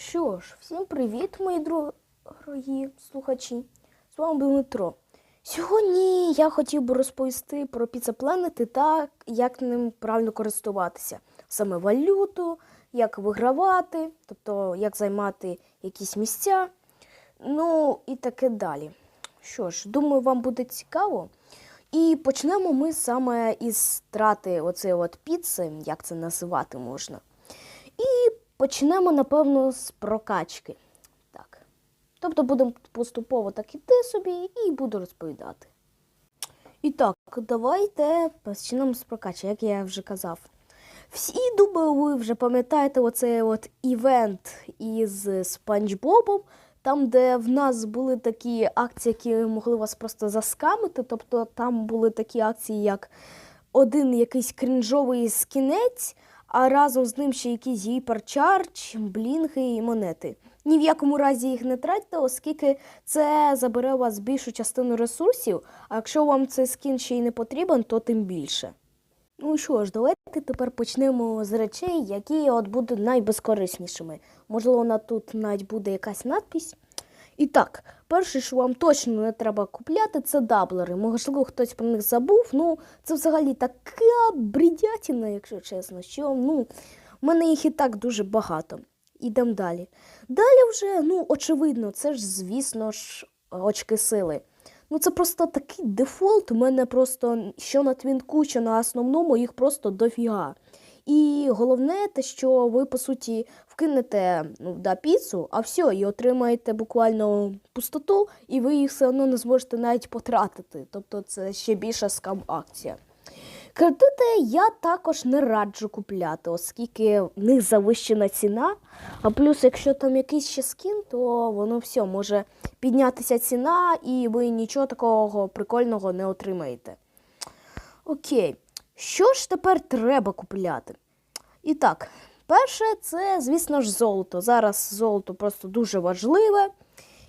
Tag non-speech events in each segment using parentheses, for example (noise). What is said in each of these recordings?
Що ж, всім привіт, мої дорогі слухачі. З вами Дмитро. Сьогодні я хотів би розповісти про Planet та як ним правильно користуватися. Саме валюту, як вигравати, тобто як займати якісь місця, ну і таке далі. Що ж, думаю, вам буде цікаво. І почнемо ми саме із страти оцеї от піци, як це називати можна. Почнемо, напевно, з прокачки. Так. Тобто будемо поступово так іти собі і буду розповідати. І так, давайте почнемо з прокачки, як я вже казав. Всі, думаю, ви вже пам'ятаєте оцей от івент із Спанч Бобом, там, де в нас були такі акції, які могли вас просто заскамити. Тобто там були такі акції, як один якийсь крінжовий скінець, а разом з ним ще якісь гіперчардж, блінги і монети. Ні в якому разі їх не тратьте, оскільки це забере у вас більшу частину ресурсів, а якщо вам цей скін ще й не потрібен, то тим більше. Ну що ж, давайте тепер почнемо з речей, які от будуть найбезкориснішими. Можливо, на тут навіть буде якась надпись. І так, перше, що вам точно не треба купляти, це даблери. Можливо, хтось про них забув. Ну, це взагалі така бредятіна, якщо чесно, що ну, в мене їх і так дуже багато. Ідемо далі. Далі вже, ну, очевидно, це ж, звісно ж, очки сили. Ну, це просто такий дефолт. У мене просто що на твінку, що на основному, їх просто дофіга. І головне, те, що ви, по суті, вкинете ну, да, піцу, а все, і отримаєте буквально пустоту, і ви їх все одно не зможете навіть потратити. Тобто це ще більша скам-акція. Кредити я також не раджу купляти, оскільки в них завищена ціна. А плюс, якщо там якийсь ще скін, то воно все може піднятися ціна, і ви нічого такого прикольного не отримаєте. Окей, що ж тепер треба купляти? І так, перше, це, звісно ж, золото. Зараз золото просто дуже важливе.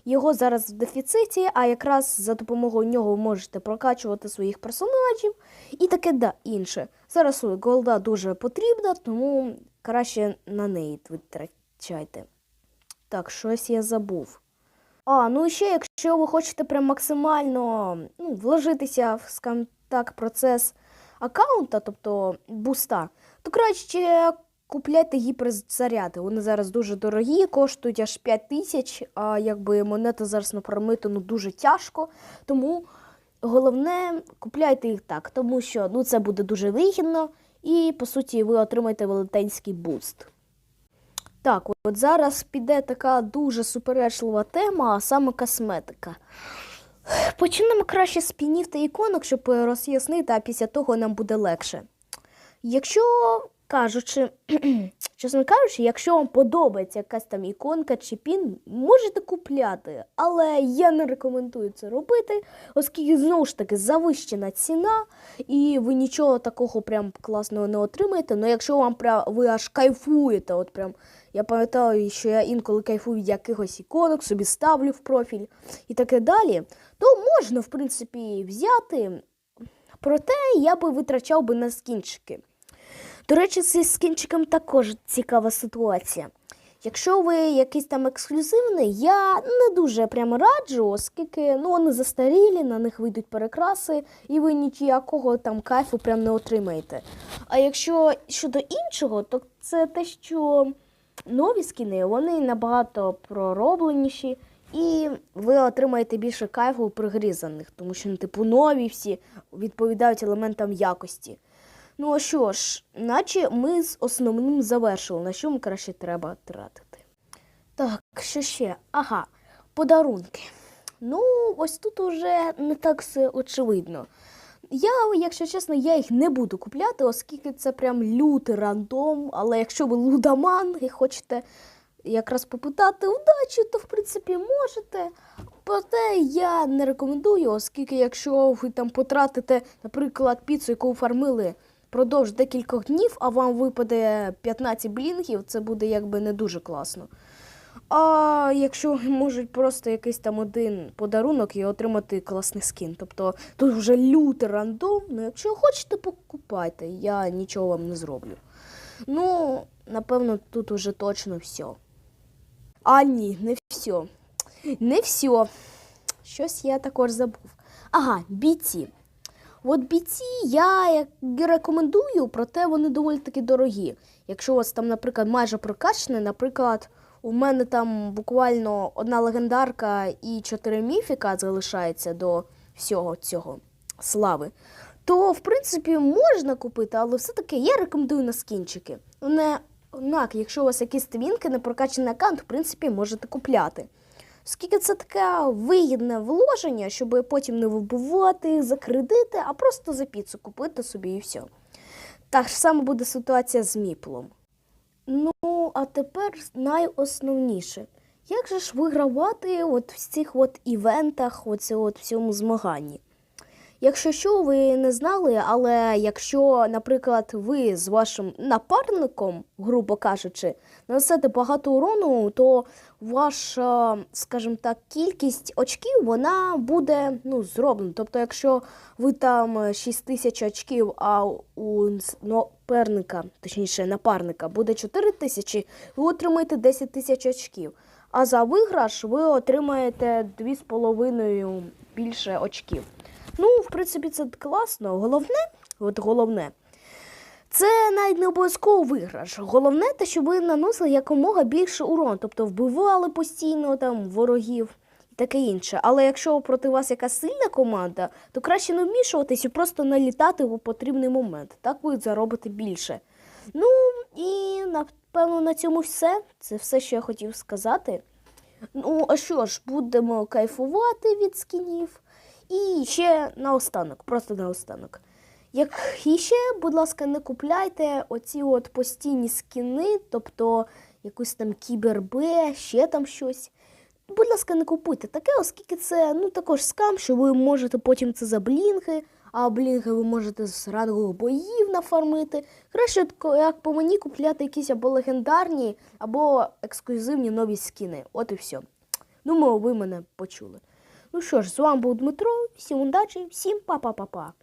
Його зараз в дефіциті, а якраз за допомогою нього ви можете прокачувати своїх персонажів і таке да, інше. Зараз голда дуже потрібна, тому краще на неї витрачайте. Так, щось я забув. А, ну і ще, якщо ви хочете прям максимально ну, вложитися в скажімо так, процес аккаунта, тобто буста, то краще купляйте гіперзаряди. Вони зараз дуже дорогі, коштують аж 5 тисяч, а якби монети зараз нафармити ну, дуже тяжко. Тому головне, купляйте їх так, тому що ну, це буде дуже вигідно і, по суті, ви отримаєте велетенський буст. Так, от зараз піде така дуже суперечлива тема, а саме косметика. Почнемо краще з пінів та іконок, щоб роз'яснити, а після того нам буде легше. Якщо кажучи, (clears throat) чесно кажучи, якщо вам подобається якась там іконка чи пін, можете купляти, але я не рекомендую це робити, оскільки знову ж таки завищена ціна, і ви нічого такого прям класного не отримаєте. Ну якщо вам прям ви аж кайфуєте, от прям я пам'ятаю, що я інколи кайфую від якихось іконок, собі ставлю в профіль і таке далі, то можна, в принципі, взяти. Проте я би витрачав би на скінчики. До речі, з скінчиком також цікава ситуація. Якщо ви якийсь там ексклюзивний, я не дуже прямо раджу, оскільки ну, вони застарілі, на них вийдуть перекраси, і ви ніякого там кайфу прям не отримаєте. А якщо щодо іншого, то це те, що нові скіни вони набагато проробленіші, і ви отримаєте більше кайфу при грі тому що ну, типу нові всі відповідають елементам якості. Ну а що ж, наче ми з основним завершили, на що краще треба тратити. Так, що ще? Ага, подарунки. Ну, ось тут уже не так все очевидно. Я, якщо чесно, я їх не буду купляти, оскільки це прям лютий рандом. Але якщо ви лудоман і хочете якраз попитати удачі, то в принципі можете. Проте я не рекомендую, оскільки якщо ви там потратите, наприклад, піцу, яку фармили продовж декількох днів, а вам випаде 15 блінгів, це буде якби не дуже класно. А якщо можуть просто якийсь там один подарунок і отримати класний скін. Тобто тут вже лютий рандом. Ну, якщо хочете, покупайте, я нічого вам не зроблю. Ну, напевно, тут уже точно все. А ні, не все. Не все. Щось я також забув. Ага, бійці. От бійці я рекомендую, проте вони доволі таки дорогі. Якщо у вас там, наприклад, майже прокачане, наприклад, у мене там буквально одна легендарка і чотири міфіка залишається до всього цього слави, то в принципі можна купити, але все-таки я рекомендую на скінчики. Не однак, якщо у вас якісь твінки, не прокачаний аккаунт, в принципі, можете купляти. Оскільки це таке вигідне вложення, щоб потім не вибувати за кредити, а просто за піцу купити собі і все. Так само буде ситуація з міплом. Ну, а тепер найосновніше. Як же ж вигравати от в цих от івентах, оце от всьому змаганні? Якщо що, ви не знали, але якщо, наприклад, ви з вашим напарником, грубо кажучи, нанесете багато урону, то ваша, скажімо так, кількість очків вона буде ну, зроблена. Тобто, якщо ви там 6 тисяч очків, а у напарника, точніше напарника, буде 4 тисячі, ви отримаєте 10 тисяч очків. А за виграш ви отримаєте 2,5 більше очків. Ну, в принципі, це класно. Головне, от головне, це навіть не обов'язково виграш. Головне те, щоб ви наносили якомога більше урон, тобто вбивали постійно там ворогів і таке інше. Але якщо проти вас якась сильна команда, то краще не вмішуватись і просто налітати у потрібний момент. Так ви заробите більше. Ну і напевно на цьому все. Це все, що я хотів сказати. Ну, а що ж, будемо кайфувати від скінів. І ще наостанок, просто наостанок. Як і ще, будь ласка, не купляйте оці от постійні скіни, тобто якусь там кібербе, ще там щось. Будь ласка, не купуйте таке, оскільки це ну, також скам, що ви можете потім це за блінги, а блінги ви можете з рангових боїв нафармити. Краще, як по мені, купляти якісь або легендарні, або ексклюзивні нові скіни. От і все. Думаю, ви мене почули. Ну що ж, з вами був Дмитро, всім удачі, всім па-па-па-па.